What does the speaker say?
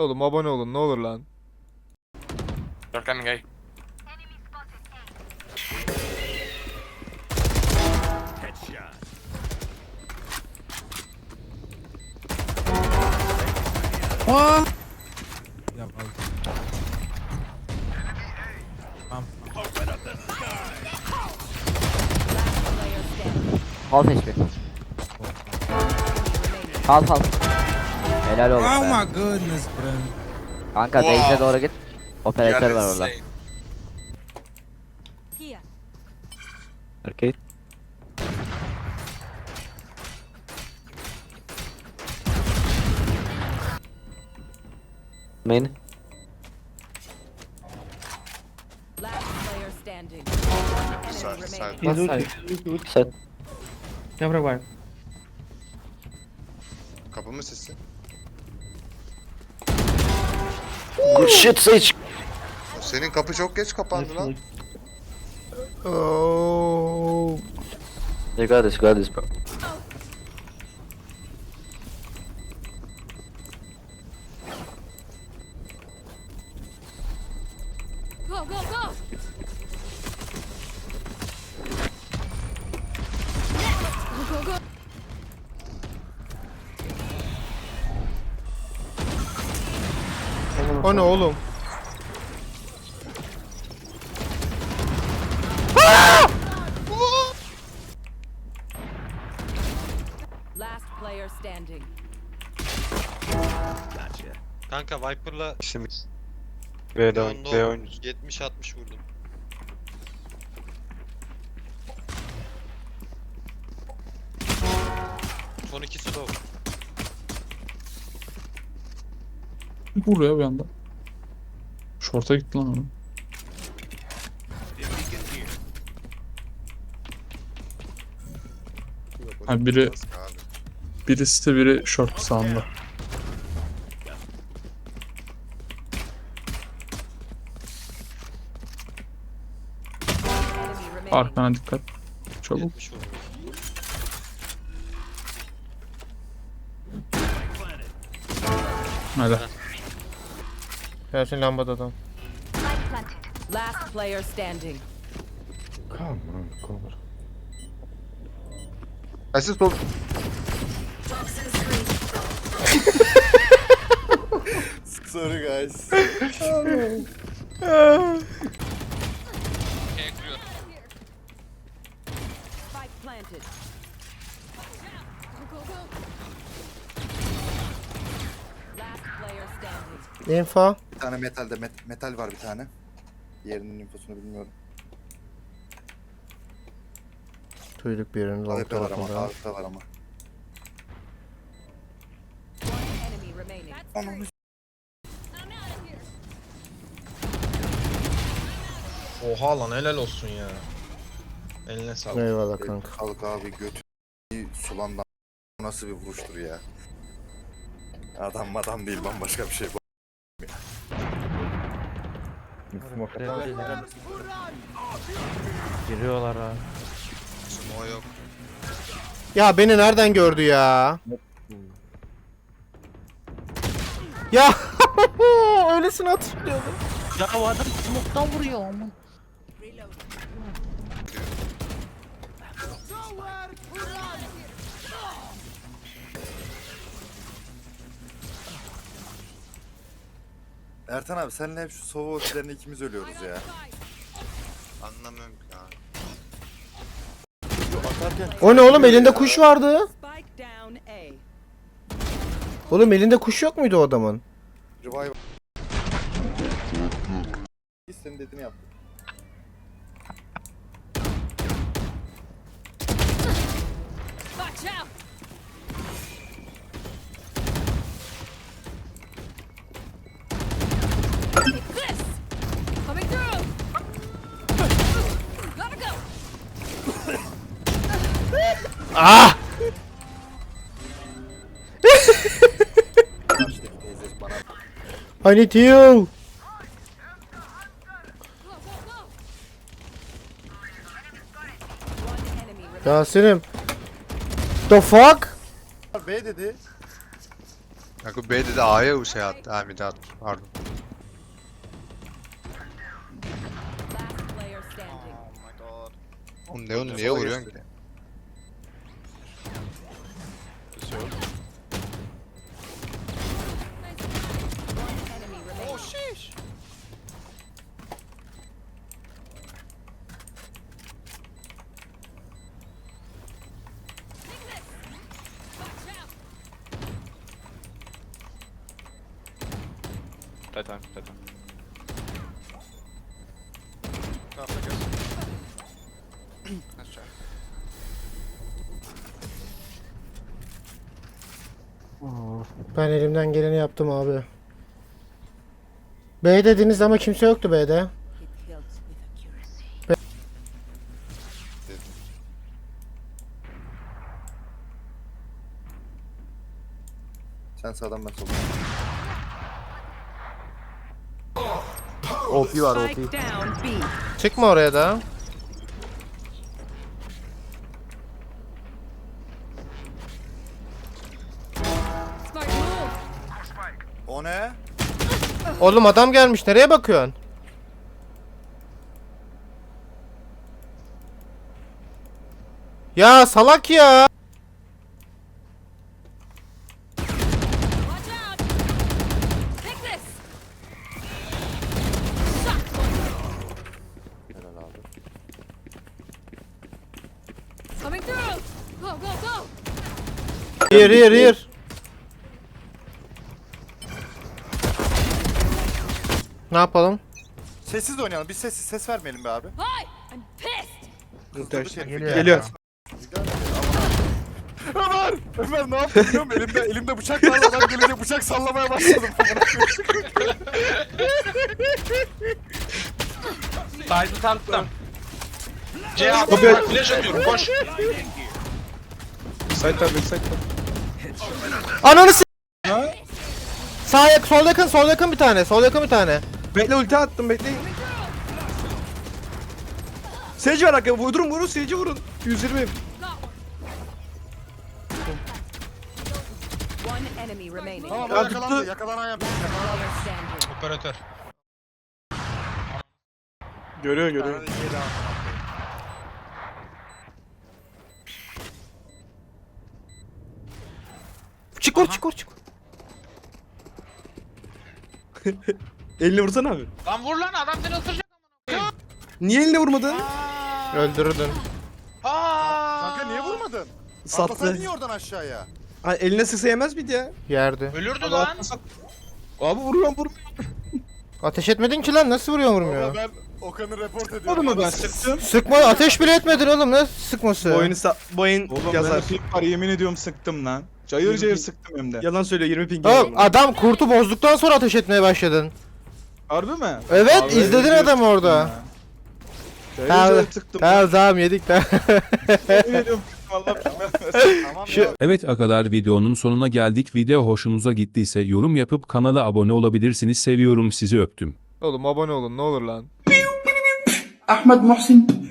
Oğlum abone olun ne olur lan. They're coming A. Aa! Ya al. Tamam. Half HP. Half half. Helal olsun Oh be. my goodness bro. Kanka Wow. base'e doğru git. Operatör You var are orada. insane. Here. Arcade. Main. Last player standing. Side, Enemy side. remaining. Set. Kapı mı sesi? Shit Sage. Senin kapı çok geç kapandı lan. Oh. You got this, you got this bro. Go, go! Go, O ne oğlum? Kanka Viper'la Şimdi B'de oyun, B oyun. 70-60 vurdum. Son de o. Vuruyor bir anda. Şorta gitti lan onu. Ha, biri-. Birisi de biri short sağında. Arkana dikkat. Çabuk. 70 vurdum. Hadi. Gelsin lambada adam. Last player standing. Asist ol. Sorry guys. Spike planted. Go, go, go! Last player standing. Info. Bir tane metalde met- metal var bir tane. Diğerinin infosunu bilmiyorum. Duyduk bir AWP var ama. tarafında. AWP var ama. One enemy remaining. Ananı Oha lan helal olsun ya. Eline sağlık. Eyvallah kanka. Kalk abi götü sulandan. Nasıl bir vuruştur ya. Adam adam değil bambaşka bir şey bu. Giriyorlar ha. Sumo yok. Ya beni nereden gördü ya? Ya öylesine hatırlıyordum. Ya o adam smoke'tan vuruyor aman. Ertan abi seninle hep şu sova ultilerine ikimiz ölüyoruz ya. Anlamıyorum ki abi. Atarken O ne oğlum elinde kuş vardı. Spike down A. Oğlum elinde kuş yok muydu o adamın? Revive. Biz senin dediğini Ah! I need you. Yasin'im. The fuck? B dedi. Kanka B dedi A'ya şey attı. Ha mid attı. Pardon. Oğlum ne onu niye vuruyorsun ki? One enemy remaining. Watch out. Titan, Titan. Ben elimden geleni yaptım abi. B dediniz ama kimse yoktu B'de. Sen sağdan ben soldan. OP var B. Çıkma oraya da. O ne? Oğlum adam gelmiş nereye bakıyorsun? Ya salak ya. Here here here. Ne yapalım? Sessiz de oynayalım. Biz sessiz ses vermeyelim be abi. Hi. I'm pissed. Geliyor. Geliyor. Ömer! Ömer ne yaptın biliyor musun? Elimde, elimde bıçak var adam gelecek bıçak sallamaya başladım. Side'ı taktım. C bak, Flash atıyorum. Koş. Side tab, side tab. Ananı s- Sağ yak, sol yakın, sol yakın bir tane, sol yakın bir tane. Bekle ulti attım bekleyin. Sage var arkada. Vurun vurun Sage'i vurun. 120. One enemy remaining. tamam Ya o yakalandı. tuttu. Yakalanan yap. Player standing. Operatör. Görüyor görüyor. Çık or, çık or, çık or. Eline vursana abi. Lan vur lan adam seni ısıracak. Niye eline vurmadın? Öldürürdün. Aa! Kanka niye vurmadın? Sattı. Atlasaydın ya oradan aşağıya. Ay, eline sıksa yemez miydi ya? Yerdi. Ölürdü lan. Abi vuruyorum vuruyorum. Ateş etmedin ki lan, nasıl vuruyor vurmuyor? Ben Okan'ı report ediyorum. Vurmadı mı ben sıktım. Sıkma, ateş bile etmedin oğlum, ne sıkması? Bu oyunu sa bu oyun Oğlum yazar. ben ping var yemin ediyorum sıktım lan. Cayır cayır sıktım hem de. Yalan söylüyor 20 ping. Oğlum adam kurtu bozduktan sonra ateş etmeye başladın. Harbi mi? Evet, Abi, izledin öyle adamı orada. ya. Cayır Tamam, cayır sıktım. tamam tamam yedik tamam. Yemin ediyorum sıktım Allah bilmez. Tamam Şu- ya. Evet akalar videonun sonuna geldik. Video hoşunuza gittiyse yorum yapıp kanala abone olabilirsiniz. Seviyorum sizi öptüm. Oğlum abone olun ne olur lan. Ahmed Muhsin